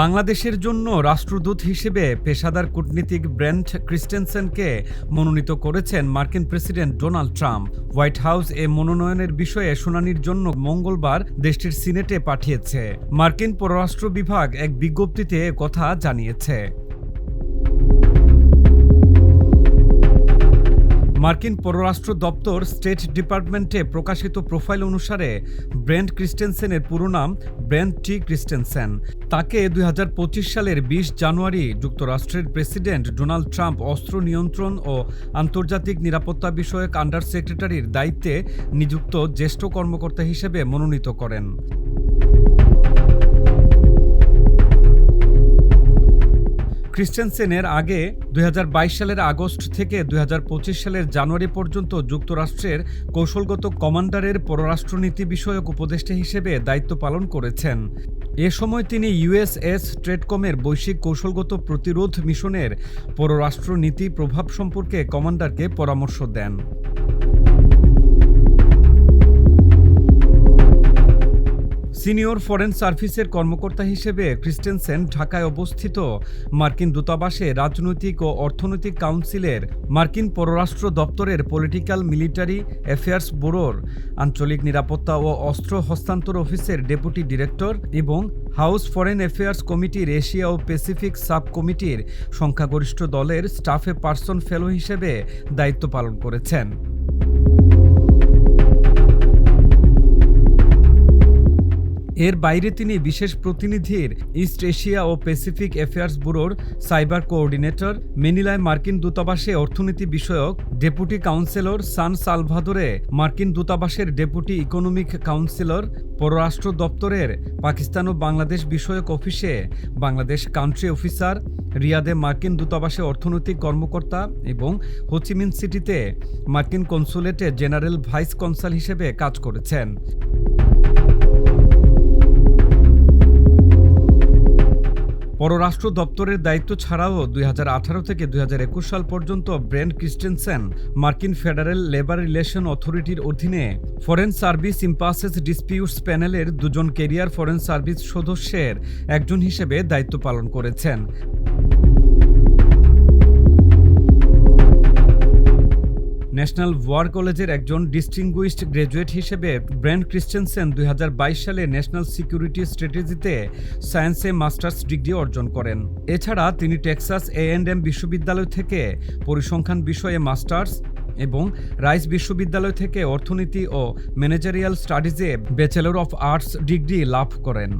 বাংলাদেশের জন্য রাষ্ট্রদূত হিসেবে পেশাদার কূটনীতিক ব্র্যান্ড ক্রিস্টেনসেনকে মনোনীত করেছেন মার্কিন president Donald Trump. White House এ মনোনয়নের বিষয়ে শুনানির জন্য মঙ্গলবার দেশটির সিনেটে পাঠিয়েছে। মার্কিন পররাষ্ট্র বিভাগ এক বিজ্ঞপ্তিতে কথা জানিয়েছে। মার্কিন পররাষ্ট্র দপ্তর স্টেট ডিপার্টমেন্টে প্রকাশিত প্রোফাইল অনুসারে ব্রেন্ট ক্রিস্টেনসেনের পুরো নাম ব্রেন্ট টি ক্রিস্টেনসেন। তাকে দুই হাজার পঁচিশ সালের বিশ জানুয়ারি যুক্তরাষ্ট্রের প্রেসিডেন্ট ডোনাল্ড ট্রাম্প অস্ত্র নিয়ন্ত্রণ ও আন্তর্জাতিক নিরাপত্তা বিষয়ক আন্ডার সেক্রেটারির দায়িত্বে নিযুক্ত জ্যেষ্ঠ কর্মকর্তা হিসেবে মনোনীত করেন। ক্রিস্টেনসেনের আগে দুই হাজার বাইশ সালের আগস্ট থেকে দু হাজার পঁচিশ সালের জানুয়ারি পর্যন্ত যুক্তরাষ্ট্রের কৌশলগত কমান্ডারের পররাষ্ট্রনীতি বিষয়ক উপদেষ্টা হিসেবে দায়িত্ব পালন করেছেন। এ সময় তিনি ইউএসএস ট্রেডকমের বৈশ্বিক কৌশলগত প্রতিরোধ মিশনের পররাষ্ট্রনীতি প্রভাব সম্পর্কে কমান্ডারকে পরামর্শ দেন। সিনিয়র ফরেন সার্ভিসের কর্মকর্তা হিসেবে ক্রিস্টেনসেন ঢাকায় অবস্থিত মার্কিন দূতাবাসে রাজনৈতিক ও অর্থনৈতিক কাউন্সিলের মার্কিন পররাষ্ট্র দপ্তরের পলিটিক্যাল মিলিটারি অ্যাফেয়ার্স ব্যুরোর আঞ্চলিক নিরাপত্তা ও অস্ত্র হস্তান্তর অফিসের ডেপুটি ডিরেক্টর এবং হাউস ফরেন অ্যাফেয়ার্স কমিটির এশিয়া ও প্যাসিফিক সাব কমিটির সংখ্যাগরিষ্ঠ দলের স্টাফে পার্সন ফেলো হিসেবে দায়িত্ব পালন করেছেন। এর বাইরে তিনি বিশেষ প্রতিনিধির ইস্ট এশিয়া ও প্যাসিফিক অ্যাফেয়ার্স ব্যুরোর সাইবার কোঅর্ডিনেটর, মেনিলায় মার্কিন দূতাবাসে অর্থনীতি বিষয়ক ডেপুটি কাউন্সিলর সান সালভাদোরে, মার্কিন দূতাবাসের ডেপুটি ইকোনমিক কাউন্সিলর, পররাষ্ট্র দপ্তরের পাকিস্তান ও বাংলাদেশ বিষয়ক অফিসে বাংলাদেশ কান্ট্রি অফিসার, রিয়াদে মার্কিন দূতাবাসে অর্থনৈতিক কর্মকর্তা এবং হোচিমিন সিটিতে মার্কিন কনসুলেটে জেনারেল ভাইস কনসাল হিসেবে কাজ করেছেন। পররাষ্ট্র দপ্তরের দায়িত্ব ছাড়াও দুই হাজার আঠারো থেকে দুই হাজার একুশ সাল পর্যন্ত ব্রেন্ড ক্রিস্টেনসেন মার্কিন ফেডারেল লেবার রিলেশন অথরিটির অধীনে ফরেন সার্ভিস ইম্পাসেস ডিসপিউটস প্যানেলের দুজন কেরিয়ার ফরেন সার্ভিস সদস্যের একজন হিসেবে দায়িত্ব পালন করেছেন। ন্যাশনাল ওয়ার কলেজের একজন ডিস্টিংগুইশড গ্র্যাজুয়েট হিসেবে ব্র্যান্ড ক্রিশ্চেনসেন দুই হাজার বাইশ সালে ন্যাশনাল সিকিউরিটি স্ট্র্যাটেজিতে সায়েন্সে মাস্টার্স ডিগ্রি অর্জন করেন। এছাড়া তিনি টেক্সাস এ অ্যান্ড এম বিশ্ববিদ্যালয় থেকে পরিসংখ্যান বিষয়ে মাস্টার্স এবং রাইস বিশ্ববিদ্যালয় থেকে অর্থনীতি ও ম্যানেজারিয়াল স্টাডিজে ব্যাচেলর অফ আর্টস ডিগ্রি লাভ করেন।